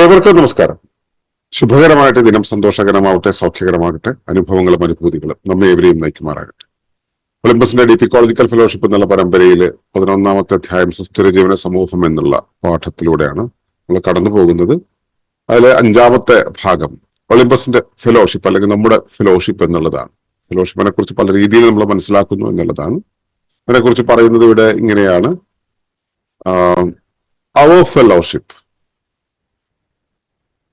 ഏവർക്കും നമസ്കാരം. ശുഭകരമായിട്ട് ദിനം സന്തോഷകരമാവട്ടെ സൗഖ്യകരമാകട്ടെ അനുഭവങ്ങളും അനുഭൂതികളും നമ്മെ ഏവരെയും നയിക്കുമാറാകട്ടെ. ഒളിമ്പസിന്റെ ഡി പി ഫെലോഷിപ്പ് എന്നുള്ള പരമ്പരയിൽ പതിനൊന്നാമത്തെ അധ്യായം സുസ്ഥിര ജീവന സമൂഹം എന്നുള്ള പാഠത്തിലൂടെയാണ് നമ്മൾ കടന്നു പോകുന്നത്. അതിലെ അഞ്ചാമത്തെ ഭാഗം ഒളിമ്പസിന്റെ ഫെലോഷിപ്പ് അല്ലെങ്കിൽ നമ്മുടെ ഫെലോഷിപ്പ് എന്നുള്ളതാണ്. ഫെലോഷിപ്പിനെ കുറിച്ച് പല രീതിയിൽ നമ്മൾ മനസ്സിലാക്കുന്നു എന്നുള്ളതാണ്. അതിനെക്കുറിച്ച് പറയുന്നത് ഇവിടെ ഇങ്ങനെയാണ്. അവർ fellowship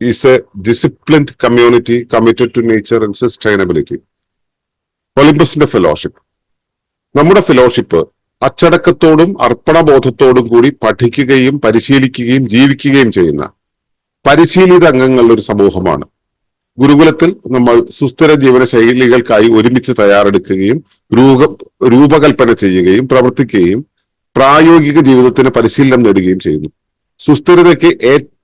is a disciplined community committed to nature and sustainability. ഒളിമ്പസിന്റെ ഫെലോഷിപ്പ് നമ്മുടെ ഫെലോഷിപ്പ് അച്ചടക്കത്തോടും അർപ്പണബോധത്തോടും കൂടി പഠിക്കുകയും പരിശീലിക്കുകയും ജീവിക്കുകയും ചെയ്യുന്ന പരിശീലിത അംഗങ്ങളുടെ ഒരു സമൂഹമാണ്. ഗുരുകുലത്തിൽ നമ്മൾ സുസ്ഥിര ജീവന ശൈലികൾക്കായി ഒരുമിച്ച് തയ്യാറെടുക്കുകയും രൂപ രൂപകൽപ്പന ചെയ്യുകയും പ്രവർത്തിക്കുകയും പ്രായോഗിക ജീവിതത്തിന് പരിശീലനം നേടുകയും ചെയ്യുന്നു. സുസ്ഥിരതയ്ക്ക്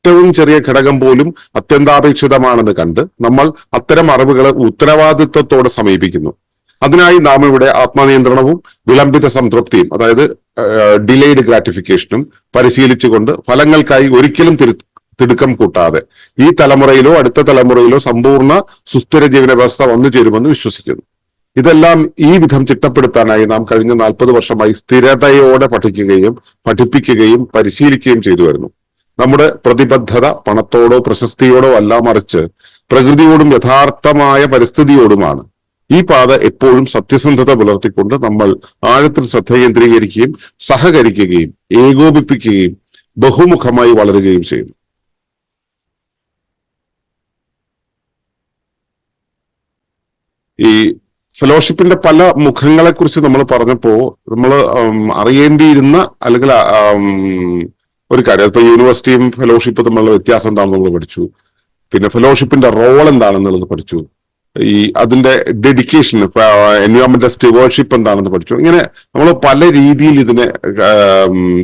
ഏറ്റവും ചെറിയ ഘടകം പോലും അത്യന്താപേക്ഷിതമാണെന്ന് കണ്ട് നമ്മൾ അത്തരം അറിവുകളെ ഉത്തരവാദിത്വത്തോടെ സമീപിക്കുന്നു. അതിനായി നാം ഇവിടെ ആത്മനിയന്ത്രണവും വിളംബിത സംതൃപ്തിയും അതായത് ഡിലേഡ് ഗ്രാറ്റിഫിക്കേഷനും പരിശീലിച്ചുകൊണ്ട് ഫലങ്ങൾക്കായി ഒരിക്കലും തിരു തിടുക്കം കൂട്ടാതെ ഈ തലമുറയിലോ അടുത്ത തലമുറയിലോ സമ്പൂർണ സുസ്ഥിര ജീവന വ്യവസ്ഥ വന്നു ചേരുമെന്ന് വിശ്വസിക്കുന്നു. ഇതെല്ലാം ഈ വിധം ചിട്ടപ്പെടുത്താനായി നാം കഴിഞ്ഞ നാൽപ്പത് വർഷമായി സ്ഥിരതയോടെ പഠിക്കുകയും പഠിപ്പിക്കുകയും പരിശീലിക്കുകയും ചെയ്തു വരുന്നു. നമ്മുടെ പ്രതിബദ്ധത പണത്തോടോ പ്രശസ്തിയോടോ അല്ല മറിച്ച് പ്രകൃതിയോടും യഥാർത്ഥമായ പരിസ്ഥിതിയോടുമാണ്. ഈ പാത എപ്പോഴും സത്യസന്ധത പുലർത്തിക്കൊണ്ട് നമ്മൾ ആഴത്തിൽ ശ്രദ്ധ കേന്ദ്രീകരിക്കുകയും സഹകരിക്കുകയും ഏകോപിപ്പിക്കുകയും ബഹുമുഖമായി വളരുകയും ചെയ്യുന്നു. ഈ ഫെലോഷിപ്പിന്റെ പല മുഖങ്ങളെ കുറിച്ച് നമ്മൾ പറഞ്ഞപ്പോ നമ്മൾ അറിയേണ്ടിയിരുന്ന അല്ലെങ്കിൽ ഒരു കാര്യം. ഇപ്പൊ യൂണിവേഴ്സിറ്റിയും ഫെലോഷിപ്പും തമ്മിലുള്ള വ്യത്യാസം എന്താണെന്ന് നമ്മൾ പഠിച്ചു. പിന്നെ ഫെലോഷിപ്പിന്റെ റോൾ എന്താണെന്നുള്ളത് പഠിച്ചു. ഈ അതിന്റെ ഡെഡിക്കേഷൻ എൻവയോൺമെന്റൽ സ്റ്റിവേർഷിപ്പ് എന്താണെന്ന് പഠിച്ചു. ഇങ്ങനെ നമ്മൾ പല രീതിയിൽ ഇതിനെ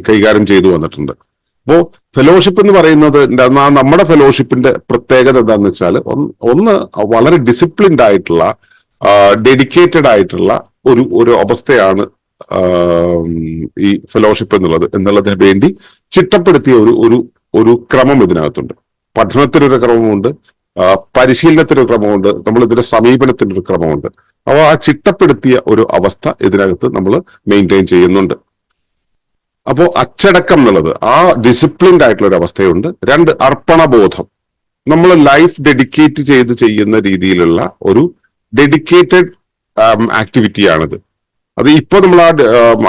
കൈകാര്യം ചെയ്തു വന്നിട്ടുണ്ട്. അപ്പോ ഫെലോഷിപ്പ് എന്ന് പറയുന്നത് നമ്മുടെ ഫെലോഷിപ്പിന്റെ പ്രത്യേകത എന്താണെന്ന് വെച്ചാൽ ഒന്ന് വളരെ ഡിസിപ്ലിൻഡ് ആയിട്ടുള്ള ഡെഡിക്കേറ്റഡ് ആയിട്ടുള്ള ഒരു ഒരു അവസ്ഥയാണ് ഈ ഫെലോഷിപ്പ് എന്നുള്ളത് എന്നുള്ളതിന് വേണ്ടി ചിട്ടപ്പെടുത്തിയ ഒരു ഒരു ഒരു ക്രമം ഇതിനകത്തുണ്ട്. പഠനത്തിനൊരു ക്രമമുണ്ട് പരിശീലനത്തിനൊരു ക്രമമുണ്ട് നമ്മൾ ഇതിന്റെ സമീപനത്തിനൊരു ക്രമമുണ്ട്. അപ്പോൾ ആ ചിട്ടപ്പെടുത്തിയ ഒരു അവസ്ഥ ഇതിനകത്ത് നമ്മൾ മെയിന്റെയിൻ ചെയ്യുന്നുണ്ട്. അപ്പോൾ അച്ചടക്കം എന്നുള്ളത് ആ ഡിസിപ്ലിൻഡ് ആയിട്ടുള്ള ഒരു അവസ്ഥയുണ്ട്. രണ്ട് അർപ്പണബോധം. നമ്മൾ ലൈഫ് ഡെഡിക്കേറ്റ് ചെയ്ത് ചെയ്യുന്ന രീതിയിലുള്ള ഒരു ഡെഡിക്കേറ്റഡ് ആക്ടിവിറ്റിയാണിത് അത് ഇപ്പൊ നമ്മൾ ആ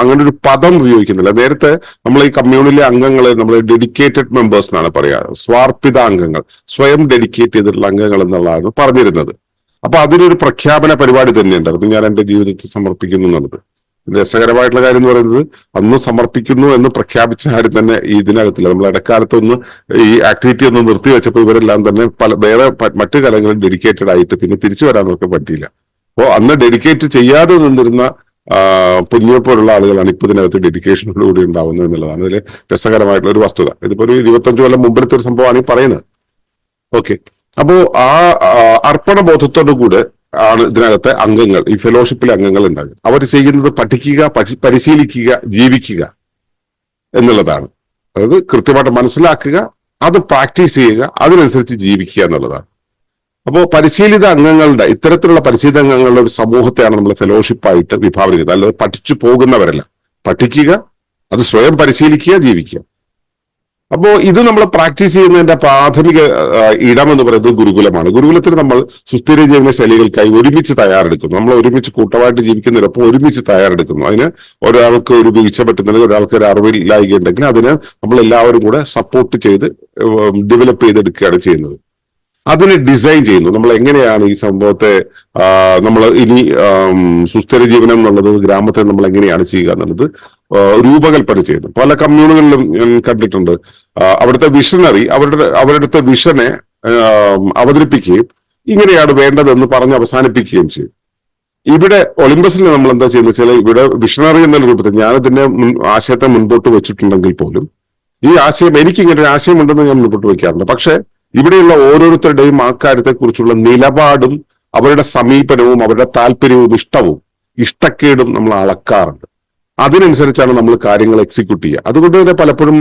അങ്ങനെ ഒരു പദം ഉപയോഗിക്കുന്നില്ല. നേരത്തെ നമ്മൾ ഈ കമ്മ്യൂണിലെ അംഗങ്ങളെ നമ്മൾ ഡെഡിക്കേറ്റഡ് മെമ്പേഴ്സ് എന്നാണ് പറയാ. സ്വാർപ്പിത അംഗങ്ങൾ. സ്വയം ഡെഡിക്കേറ്റ് ചെയ്തിട്ടുള്ള അംഗങ്ങൾ എന്നുള്ളതാണ് പറഞ്ഞിരുന്നത്. അപ്പൊ അതിനൊരു പ്രഖ്യാപന പരിപാടി തന്നെയുണ്ട്. അത് ഞാൻ എന്റെ ജീവിതത്തിൽ സമർപ്പിക്കുന്നു എന്നുള്ളത്. രസകരമായിട്ടുള്ള കാര്യം എന്ന് പറയുന്നത് അന്ന് സമർപ്പിക്കുന്നു എന്ന് പ്രഖ്യാപിച്ച കാര്യം തന്നെ ഇതിനകത്തില്ല. നമ്മൾ ഇടക്കാലത്ത് ഒന്ന് ഈ ആക്ടിവിറ്റി ഒന്ന് നിർത്തി നിർത്തിവെച്ചപ്പോൾ ഇവരെല്ലാം തന്നെ പല വേറെ മറ്റു കാലങ്ങളിൽ ഡെഡിക്കേറ്റഡ് ആയിട്ട് പിന്നെ തിരിച്ചു വരാനൊക്കെ പറ്റിയില്ല. അപ്പോൾ അന്ന് ഡെഡിക്കേറ്റ് ചെയ്യാതെ നിന്നിരുന്ന പൊന്നിയെ പോലുള്ള ആളുകളാണ് ഇപ്പൊ ഇതിനകത്ത് ഡെഡിക്കേഷനോടുകൂടി ഉണ്ടാവുന്നത് എന്നുള്ളതാണ്. ഇതിൽ രസകരമായിട്ടുള്ള ഒരു വസ്തുത. ഇതിപ്പോ ഒരു ഇരുപത്തഞ്ചു കൊല്ലം മുമ്പിലത്തെ ഒരു സംഭവമാണ് ഈ പറയുന്നത്. ഓക്കെ അപ്പോ ആ അർപ്പണ ബോധത്തോടു കൂടെ ആണ് ഇതിനകത്തെ അംഗങ്ങൾ ഈ ഫെലോഷിപ്പിലെ അംഗങ്ങൾ ഉണ്ടാകുന്നത്. അവർ ചെയ്യുന്നത് പഠിക്കുക പരിശീലിക്കുക ജീവിക്കുക എന്നുള്ളതാണ്. അതായത് കൃത്യമായിട്ട് മനസ്സിലാക്കുക അത് പ്രാക്ടീസ് ചെയ്യുക അതിനനുസരിച്ച് ജീവിക്കുക എന്നുള്ളതാണ്. അപ്പോൾ പരിശീലിത അംഗങ്ങളുടെ ഇത്തരത്തിലുള്ള പരിശീലിത അംഗങ്ങളുടെ ഒരു സമൂഹത്തെയാണ് നമ്മൾ ഫെലോഷിപ്പായിട്ട് വിഭാവന ചെയ്തത്. അല്ലാതെ പഠിച്ചു പോകുന്നവരല്ല. പഠിക്കുക അത് സ്വയം പരിശീലിക്കുക ജീവിക്കുക. അപ്പോൾ ഇത് നമ്മൾ പ്രാക്ടീസ് ചെയ്യുന്നതിന്റെ പ്രാഥമിക ഇടം എന്ന് പറയുന്നത് ഗുരുകുലമാണ്. ഗുരുകുലത്തിൽ നമ്മൾ സുസ്ഥിര ജീവന ശൈലികൾക്കായി ഒരുമിച്ച് തയ്യാറെടുക്കുന്നു. നമ്മൾ ഒരുമിച്ച് കൂട്ടമായിട്ട് ജീവിക്കുന്നതിനൊപ്പം ഒരുമിച്ച് തയ്യാറെടുക്കുന്നു. അതിന് ഒരാൾക്ക് ഒരു വീഴ്ച പറ്റുന്നുണ്ടെങ്കിൽ ഒരാൾക്ക് ഒരു അറിവില്ലായിക ഉണ്ടെങ്കിൽ അതിന് നമ്മൾ എല്ലാവരും കൂടെ സപ്പോർട്ട് ചെയ്ത് ഡെവലപ്പ് ചെയ്തെടുക്കുകയാണ് ചെയ്യുന്നത്. അതിനെ ഡിസൈൻ ചെയ്യുന്നു. നമ്മൾ എങ്ങനെയാണ് ഈ സംഭവത്തെ നമ്മൾ ഇനി സുസ്ഥിര ജീവനം എന്നുള്ളത് ഗ്രാമത്തെ നമ്മൾ എങ്ങനെയാണ് ചെയ്യുക എന്നുള്ളത് രൂപകൽപ്പന ചെയ്യുന്നു. പല കമ്മ്യൂണുകളിലും കണ്ടിട്ടുണ്ട്. അവിടുത്തെ വിഷനറി അവരുടെ അവരുടെ വിഷനെ അവതരിപ്പിക്കുകയും ഇങ്ങനെയാണ് വേണ്ടതെന്ന് പറഞ്ഞ് അവസാനിപ്പിക്കുകയും ചെയ്യും. ഇവിടെ ഒളിമ്പസിൽ നമ്മൾ എന്താ ചെയ്യുന്നത് വെച്ചാൽ ഇവിടെ വിഷണറി എന്ന രൂപത്തിൽ ഞാനിതിന്റെ ആശയത്തെ മുൻപോട്ട് വെച്ചിട്ടുണ്ടെങ്കിൽ പോലും ഈ ആശയം എനിക്ക് ഇങ്ങനെ ഒരു ആശയം ഉണ്ടെന്ന് ഞാൻ മുൻപോട്ട് വെക്കാറുണ്ട്. പക്ഷെ ഇവിടെയുള്ള ഓരോരുത്തരുടെയും ആ കാര്യത്തെക്കുറിച്ചുള്ള നിലപാടും അവരുടെ സമീപനവും അവരുടെ താല്പര്യവും ഇഷ്ടവും ഇഷ്ടക്കേടും നമ്മൾ അളക്കാറുണ്ട്. അതിനനുസരിച്ചാണ് നമ്മൾ കാര്യങ്ങൾ എക്സിക്യൂട്ട് ചെയ്യുക. അതുകൊണ്ട് തന്നെ പലപ്പോഴും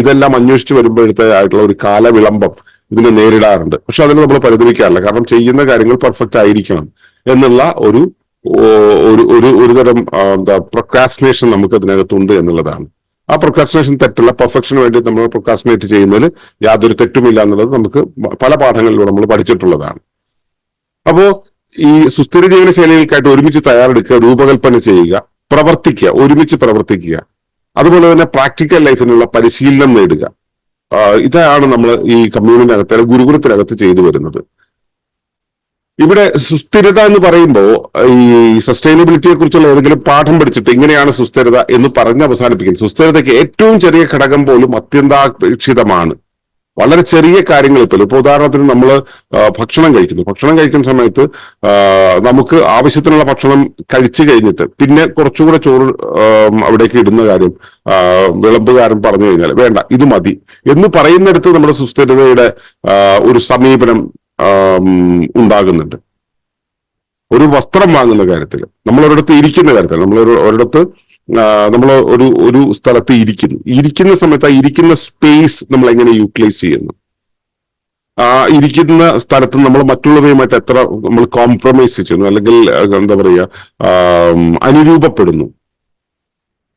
ഇതെല്ലാം അന്വേഷിച്ച് വരുമ്പോഴത്തെ ആയിട്ടുള്ള ഒരു കാലവിളംബം ഇതിനെ നേരിടാറുണ്ട്. പക്ഷെ അതിന് നമ്മൾ പരിതപിക്കാറില്ല. കാരണം ചെയ്യുന്ന കാര്യങ്ങൾ പെർഫെക്റ്റ് ആയിരിക്കണം എന്നുള്ള ഒരു ഒരു ഒരു തരം എന്താ പ്രൊക്രാസിനേഷൻ നമുക്ക് അതിനകത്തുണ്ട് എന്നുള്ളതാണ്. ആ പ്രൊക്കാസിനേഷൻ തെറ്റല്ല പെർഫെക്ഷന് വേണ്ടി നമ്മൾ പ്രൊക്കാസിനേറ്റ് ചെയ്യുന്നതിൽ യാതൊരു തെറ്റുമില്ല എന്നുള്ളത് നമുക്ക് പല പാഠങ്ങളിലൂടെ നമ്മൾ പഠിച്ചിട്ടുള്ളതാണ്. അപ്പോ ഈ സുസ്ഥിര ജീവന ശൈലികൾക്കായിട്ട് ഒരുമിച്ച് തയ്യാറെടുക്കുക രൂപകൽപ്പന ചെയ്യുക പ്രവർത്തിക്കുക ഒരുമിച്ച് പ്രവർത്തിക്കുക അതുപോലെ തന്നെ പ്രാക്ടിക്കൽ ലൈഫിനുള്ള പരിശീലനം നേടുക. ഇതാണ് നമ്മൾ ഈ കമ്മ്യൂണിനകത്ത് ഗുരുകുലത്തിനകത്ത് ചെയ്തു വരുന്നത്. ഇവിടെ സുസ്ഥിരത എന്ന് പറയുമ്പോൾ ഈ സസ്റ്റൈനബിലിറ്റിയെ കുറിച്ചുള്ള ഏതെങ്കിലും പാഠം പഠിച്ചിട്ട് ഇങ്ങനെയാണ് സുസ്ഥിരത എന്ന് പറഞ്ഞ് അവസാനിപ്പിക്കുന്നത്. സുസ്ഥിരതയ്ക്ക് ഏറ്റവും ചെറിയ ഘടകം പോലും അത്യന്താപേക്ഷിതമാണ്. വളരെ ചെറിയ കാര്യങ്ങൾ ഇപ്പോൾ ഇപ്പൊ ഉദാഹരണത്തിന് നമ്മൾ ഭക്ഷണം കഴിക്കുന്നു. ഭക്ഷണം കഴിക്കുന്ന സമയത്ത് നമുക്ക് ആവശ്യത്തിനുള്ള ഭക്ഷണം കഴിച്ചു കഴിഞ്ഞിട്ട് പിന്നെ കുറച്ചുകൂടെ ചോറ് അവിടേക്ക് ഇടുന്ന കാര്യം വിളമ്പുകാരൻ പറഞ്ഞു കഴിഞ്ഞാൽ വേണ്ട ഇത് മതി എന്ന് പറയുന്നിടത്ത് നമ്മുടെ സുസ്ഥിരതയുടെ ഒരു സമീപനം ഉണ്ടാകുന്നുണ്ട്. ഒരു വസ്ത്രം വാങ്ങുന്ന കാര്യത്തിൽ നമ്മൾ ഒരിടത്ത് ഇരിക്കുന്ന കാര്യത്തിൽ നമ്മൾ ഒരു ഒരിടത്ത് നമ്മൾ ഒരു ഒരു സ്ഥലത്ത് ഇരിക്കുന്നു. ഇരിക്കുന്ന സമയത്ത് ആ ഇരിക്കുന്ന സ്പേസ് നമ്മൾ എങ്ങനെ യൂട്ടിലൈസ് ചെയ്യുന്നു? ആ ഇരിക്കുന്ന സ്ഥലത്ത് നമ്മൾ മറ്റുള്ളവയുമായിട്ട് എത്ര നമ്മൾ കോംപ്രമൈസ് ചെയ്യുന്നു? അല്ലെങ്കിൽ എന്താ പറയുക അനുരൂപപ്പെടുന്നു?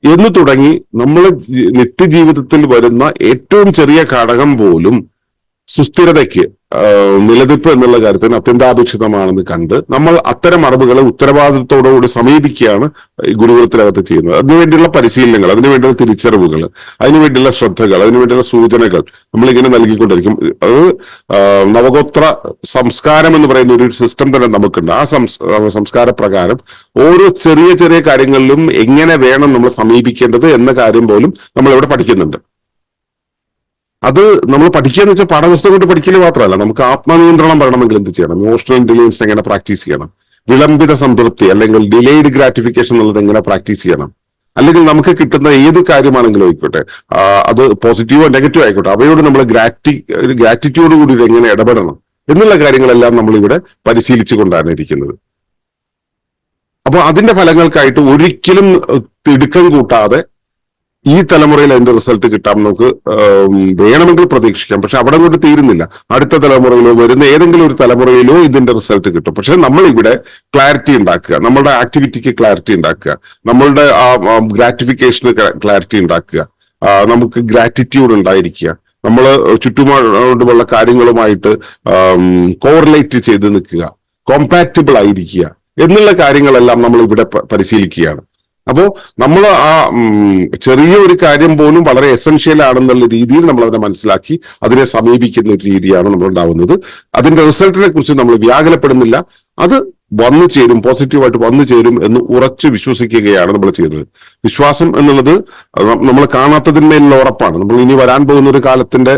എന്ന് തുടങ്ങി നമ്മൾ നിത്യജീവിതത്തിൽ വരുന്ന ഏറ്റവും ചെറിയ ഘടകം പോലും സുസ്ഥിരതയ്ക്ക് നിലനിൽപ്പ് എന്നുള്ള കാര്യത്തിന് അത്യന്താപേക്ഷിതമാണെന്ന് കണ്ട് നമ്മൾ അത്തരം അറിവുകളെ ഉത്തരവാദിത്തത്തോടുകൂടി സമീപിക്കുകയാണ് ഗുരുകുലത്തിനകത്ത് ചെയ്യുന്നത്. അതിനുവേണ്ടിയുള്ള പരിശീലനങ്ങൾ അതിനുവേണ്ടിയുള്ള തിരിച്ചറിവുകൾ അതിനുവേണ്ടിയുള്ള ശ്രദ്ധകൾ അതിനുവേണ്ടിയുള്ള സൂചനകൾ നമ്മളിങ്ങനെ നൽകിക്കൊണ്ടിരിക്കും. അത് നവഗോത്ര സംസ്കാരം എന്ന് പറയുന്ന ഒരു സിസ്റ്റം തന്നെ നമുക്കുണ്ട്. ആ, സംസ്കാര പ്രകാരം ഓരോ ചെറിയ ചെറിയ കാര്യങ്ങളിലും എങ്ങനെ വേണം നമ്മൾ സമീപിക്കേണ്ടത് എന്ന കാര്യം പോലും നമ്മൾ ഇവിടെ പഠിക്കുന്നുണ്ട്. അത് നമ്മൾ പഠിക്കുക എന്ന് വെച്ചാൽ പാഠപുസ്തകം കൊണ്ട് പഠിക്കൽ മാത്രമല്ല നമുക്ക് ആത്മനിയന്ത്രണം വരണമെങ്കിൽ എന്ത് ചെയ്യണം? ഇമോഷണൽ ഇന്റലിജൻസ് എങ്ങനെ പ്രാക്ടീസ് ചെയ്യണം? വിളംബിത സംതൃപ്തി അല്ലെങ്കിൽ ഡിലേഡ് ഗ്രാറ്റിഫിക്കേഷൻ എന്നുള്ളത് എങ്ങനെ പ്രാക്ടീസ് ചെയ്യണം? അല്ലെങ്കിൽ നമുക്ക് കിട്ടുന്ന ഏത് കാര്യമാണെങ്കിലും ആയിക്കോട്ടെ അത് പോസിറ്റീവോ നെഗറ്റീവോ ആയിക്കോട്ടെ അവയോട് നമ്മൾ ഗ്രാറ്റി ഗ്രാറ്റിറ്റ്യൂഡ് കൂടി എങ്ങനെ ഇടപെടണം? എന്നുള്ള കാര്യങ്ങളെല്ലാം നമ്മൾ ഇവിടെ പരിശീലിച്ചു കൊണ്ടാണ് ഇരിക്കുന്നത്. അപ്പൊ അതിന്റെ ഫലങ്ങൾക്കായിട്ട് ഒരിക്കലും തിടുക്കം കൂട്ടാതെ ഈ തലമുറയിൽ അതിന്റെ റിസൾട്ട് കിട്ടാം നമുക്ക് വേണമെങ്കിൽ പ്രതീക്ഷിക്കാം. പക്ഷെ അവിടെ കൊണ്ട് തീരുന്നില്ല. അടുത്ത തലമുറയിലോ വരുന്ന ഏതെങ്കിലും ഒരു തലമുറയിലോ ഇതിന്റെ റിസൾട്ട് കിട്ടും. പക്ഷെ നമ്മൾ ഇവിടെ ക്ലാരിറ്റി ഉണ്ടാക്കുക. നമ്മളുടെ ആക്ടിവിറ്റിക്ക് ക്ലാരിറ്റി ഉണ്ടാക്കുക. നമ്മളുടെ ആ ഗ്രാറ്റിഫിക്കേഷന് ക്ലാരിറ്റി ഉണ്ടാക്കുക. നമുക്ക് ഗ്രാറ്റിറ്റ്യൂഡ് ഉണ്ടായിരിക്കുക. നമ്മൾ ചുറ്റുപാടുമുള്ള കാര്യങ്ങളുമായിട്ട് കോറിലേറ്റ് ചെയ്ത് നിൽക്കുക. കോമ്പാറ്റബിൾ ആയിരിക്കുക. എന്നുള്ള കാര്യങ്ങളെല്ലാം നമ്മൾ ഇവിടെ പരിശീലിക്കുകയാണ്. അപ്പോ നമ്മൾ ആ ചെറിയ ഒരു കാര്യം പോലും വളരെ എസെൻഷ്യൽ ആണെന്നുള്ള രീതിയിൽ നമ്മൾ അതിനെ മനസ്സിലാക്കി അതിനെ സമീപിക്കുന്ന ഒരു രീതിയാണ് നമ്മൾ ഉണ്ടാവുന്നത് അതിന്റെ റിസൾട്ടിനെ കുറിച്ച് നമ്മൾ വ്യാകുലപ്പെടുന്നില്ല. അത് വന്നു ചേരും പോസിറ്റീവായിട്ട് വന്നു ചേരും എന്ന് ഉറച്ചു വിശ്വസിക്കുകയാണ് നമ്മൾ ചെയ്തത് വിശ്വാസം എന്നുള്ളത് നമ്മൾ കാണാത്തതിന്മേലുള്ള ഉറപ്പാണ്. നമ്മൾ ഇനി വരാൻ പോകുന്ന ഒരു കാലത്തിന്റെ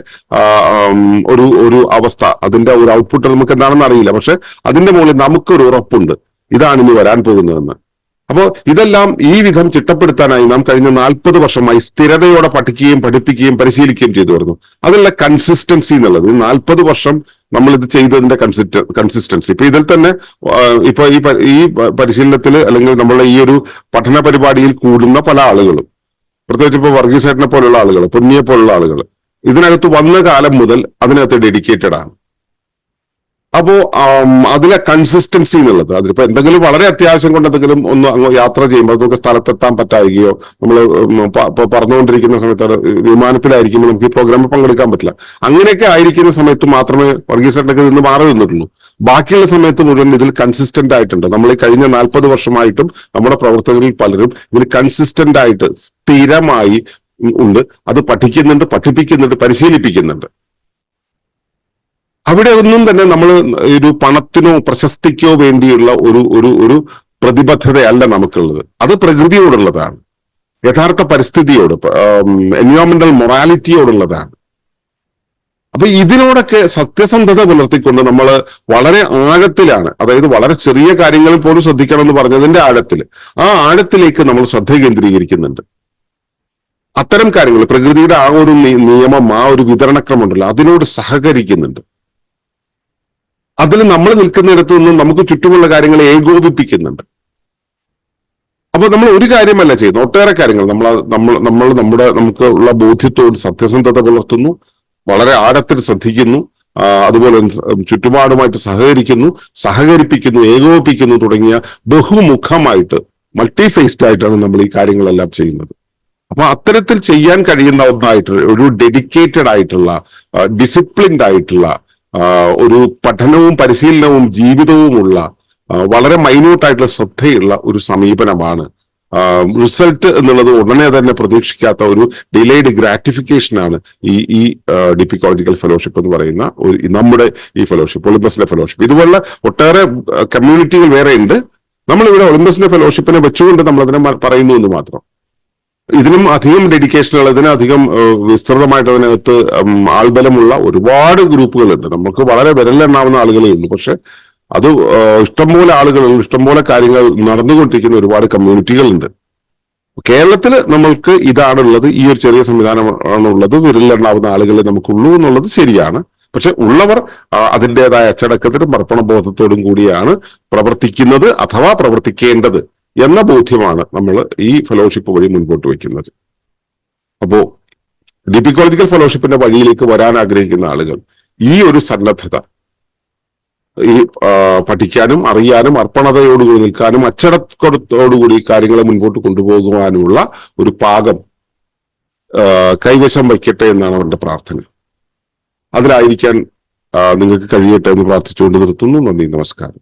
ഒരു ഒരു അവസ്ഥ അതിന്റെ ഒരു ഔട്ട്പുട്ട് നമുക്ക് എന്താണെന്ന് അറിയില്ല. പക്ഷെ അതിന്റെ മുകളിൽ നമുക്കൊരു ഉറപ്പുണ്ട്. ഇതാണ് ഇനി വരാൻ പോകുന്നതെന്ന്. അപ്പോൾ ഇതെല്ലാം ഈ വിധം ചിട്ടപ്പെടുത്താനായി നാം കഴിഞ്ഞ നാൽപ്പത് വർഷമായി സ്ഥിരതയോടെ പഠിക്കുകയും പഠിപ്പിക്കുകയും പരിശീലിക്കുകയും ചെയ്തു വരുന്നു. അതിലുള്ള കൺസിസ്റ്റൻസി എന്നുള്ളത്. നാൽപ്പത് വർഷം നമ്മൾ ഇത് ചെയ്തതിന്റെ കൺസിസ്റ്റ കൺസിസ്റ്റൻസി ഇപ്പൊ ഇതിൽ തന്നെ ഇപ്പൊ ഈ ഈ പരിശീലനത്തിൽ അല്ലെങ്കിൽ നമ്മളെ ഈ ഒരു പഠന പരിപാടിയിൽ കൂടുന്ന പല ആളുകളും പ്രത്യേകിച്ച് ഇപ്പൊ വർഗീസേട്ടനെ പോലുള്ള ആളുകൾ പൊന്നിയെ പോലുള്ള ആളുകൾ ഇതിനകത്ത് വന്ന കാലം മുതൽ അതിനകത്ത് ഡെഡിക്കേറ്റഡ് ആണ്. അപ്പോ അതിലെ കൺസിസ്റ്റൻസി എന്നുള്ളത് അതിലിപ്പോ എന്തെങ്കിലും വളരെ അത്യാവശ്യം കൊണ്ട് എന്തെങ്കിലും ഒന്ന് അങ്ങ് യാത്ര ചെയ്യുമ്പോൾ നമുക്ക് സ്ഥലത്തെത്താൻ പറ്റായികയോ നമ്മൾ പറഞ്ഞുകൊണ്ടിരിക്കുന്ന സമയത്ത് വിമാനത്തിലായിരിക്കുമ്പോൾ നമുക്ക് ഈ പ്രോഗ്രാമിൽ പങ്കെടുക്കാൻ പറ്റില്ല. അങ്ങനെയൊക്കെ ആയിരിക്കുന്ന സമയത്ത് മാത്രമേ വർഗീസേട്ടനൊക്കെ നിന്ന് മാറി നിന്നിട്ടുള്ളൂ. ബാക്കിയുള്ള സമയത്ത് മുഴുവൻ ഇതിൽ കൺസിസ്റ്റന്റ് ആയിട്ടുണ്ട്. നമ്മൾ ഈ കഴിഞ്ഞ നാൽപ്പത് വർഷമായിട്ടും നമ്മുടെ പ്രവർത്തകരിൽ പലരും ഇതിൽ കൺസിസ്റ്റന്റ് ആയിട്ട് സ്ഥിരമായി ഉണ്ട്. അത് പഠിക്കുന്നുണ്ട് പഠിപ്പിക്കുന്നുണ്ട് പരിശീലിപ്പിക്കുന്നുണ്ട്. അവിടെ ഒന്നും തന്നെ നമ്മൾ ഒരു പണത്തിനോ പ്രശസ്തിക്കോ വേണ്ടിയുള്ള ഒരു ഒരു ഒരു പ്രതിബദ്ധതയല്ല നമുക്കുള്ളത്. അത് പ്രകൃതിയോടുള്ളതാണ്. യഥാർത്ഥ പരിസ്ഥിതിയോട് എൻവയോൺമെന്റൽ മൊറാലിറ്റിയോടുള്ളതാണ് അപ്പൊ ഇതിനോടൊക്കെ സത്യസന്ധത പുലർത്തിക്കൊണ്ട് നമ്മൾ വളരെ ആഴത്തിലാണ് അതായത് വളരെ ചെറിയ കാര്യങ്ങളിൽ പോലും ശ്രദ്ധിക്കണം എന്ന് പറഞ്ഞതിന്റെ ആഴത്തിൽ ആ ആഴത്തിലേക്ക് നമ്മൾ ശ്രദ്ധ കേന്ദ്രീകരിക്കുന്നുണ്ട്. അത്തരം കാര്യങ്ങൾ പ്രകൃതിയുടെ ആ ഒരു നിയമം ആ ഒരു വിതരണക്രമം ഉണ്ടല്ലോ അതിനോട് സഹകരിക്കുന്നുണ്ട്. അതിൽ നമ്മൾ നിൽക്കുന്നിടത്തു നിന്നും നമുക്ക് ചുറ്റുമുള്ള കാര്യങ്ങളെ ഏകോപിപ്പിക്കുന്നുണ്ട്. അപ്പൊ നമ്മൾ ഒരു കാര്യമല്ല ചെയ്യുന്നത്. ഒട്ടേറെ കാര്യങ്ങൾ. നമ്മൾ നമ്മൾ നമ്മൾ നമ്മുടെ നമുക്ക് ഉള്ള ബോധ്യത്തോട് സത്യസന്ധത പുലർത്തുന്നു. വളരെ ആഴത്തിൽ ശ്രദ്ധിക്കുന്നു. അതുപോലെ ചുറ്റുപാടുമായിട്ട് സഹകരിക്കുന്നു സഹകരിപ്പിക്കുന്നു ഏകോപിപ്പിക്കുന്നു തുടങ്ങിയ ബഹുമുഖമായിട്ട് മൾട്ടി ഫേസ്ഡ് ആയിട്ടാണ് നമ്മൾ ഈ കാര്യങ്ങളെല്ലാം ചെയ്യുന്നത്. അപ്പൊ അത്തരത്തിൽ ചെയ്യാൻ കഴിയുന്ന ഒന്നായിട്ട് ഒരു ഡെഡിക്കേറ്റഡ് ആയിട്ടുള്ള ഡിസിപ്ലിൻഡ് ആയിട്ടുള്ള ഒരു പഠനവും പരിശീലനവും ജീവിതവുമുള്ള വളരെ മൈന്യൂട്ട് ആയിട്ടുള്ള ശ്രദ്ധയുള്ള ഒരു സമീപനമാണ്. റിസൾട്ട് എന്നുള്ളത് ഉടനെ തന്നെ പ്രതീക്ഷിക്കാത്ത ഒരു ഡിലേഡ് ഗ്രാറ്റിഫിക്കേഷൻ ആണ് ഈ ഈ ഡിപ്പിക്കോളജിക്കൽ ഫെലോഷിപ്പ് എന്ന് പറയുന്ന ഒരു നമ്മുടെ ഈ ഫെലോഷിപ്പ് ഒളിമ്പസിലെ ഫെലോഷിപ്പ് ഇതുപോലുള്ള ഒട്ടേറെ കമ്മ്യൂണിറ്റികൾ വേറെ ഉണ്ട്. നമ്മളിവിടെ ഒളിമ്പസിലെ ഫെലോഷിപ്പിനെ വെച്ചുകൊണ്ട് നമ്മൾ അതിനെ പറയുന്നു എന്ന് മാത്രം. ഇതിനും അധികം ഉള്ള ഇതിനധികം വിസ്തൃതമായിട്ട് അതിനകത്ത് ആൾബലമുള്ള ഒരുപാട് ഗ്രൂപ്പുകളുണ്ട്. നമുക്ക് വളരെ വിരലെണ്ണാവുന്ന ആളുകളേ ഉള്ളൂ. പക്ഷെ അത് ഇഷ്ടംപോലെ ആളുകൾ ഇഷ്ടംപോലെ കാര്യങ്ങൾ നടന്നുകൊണ്ടിരിക്കുന്ന ഒരുപാട് കമ്മ്യൂണിറ്റികളുണ്ട്. കേരളത്തിൽ നമ്മൾക്ക് ഇതാണുള്ളത്. ഈ ഒരു ചെറിയ സംവിധാനമാണ് ഉള്ളത് വിരലെണ്ണാവുന്ന ആളുകളെ നമുക്കുള്ളൂ എന്നുള്ളത് ശരിയാണ്. പക്ഷെ ഉള്ളവർ അതിന്റെതായ അച്ചടക്കത്തിനും അർപ്പണബോധത്തോടും കൂടിയാണ് പ്രവർത്തിക്കുന്നത് അഥവാ പ്രവർത്തിക്കേണ്ടത്. എന്ന ബോധ്യമാണ് നമ്മൾ ഈ ഫെലോഷിപ്പ് വഴി മുൻപോട്ട് വയ്ക്കുന്നത്. അപ്പോ ഡിപ്പിക്കോളജിക്കൽ ഫെലോഷിപ്പിന്റെ വഴിയിലേക്ക് വരാൻ ആഗ്രഹിക്കുന്ന ആളുകൾ ഈ ഒരു സന്നദ്ധത ഈ പഠിക്കാനും അറിയാനും അർപ്പണതയോടുകൂടി നിൽക്കാനും അച്ചടക്കത്തോടുകൂടി കാര്യങ്ങളെ മുൻപോട്ട് കൊണ്ടുപോകുവാനുമുള്ള ഒരു പാകം കൈവശം വയ്ക്കട്ടെ എന്നാണ് അവരുടെ പ്രാർത്ഥന. അതിലായിരിക്കാൻ നിങ്ങൾക്ക് കഴിയട്ടെ എന്ന് പ്രാർത്ഥിച്ചുകൊണ്ട് നിർത്തുന്നു. നന്ദി നമസ്കാരം.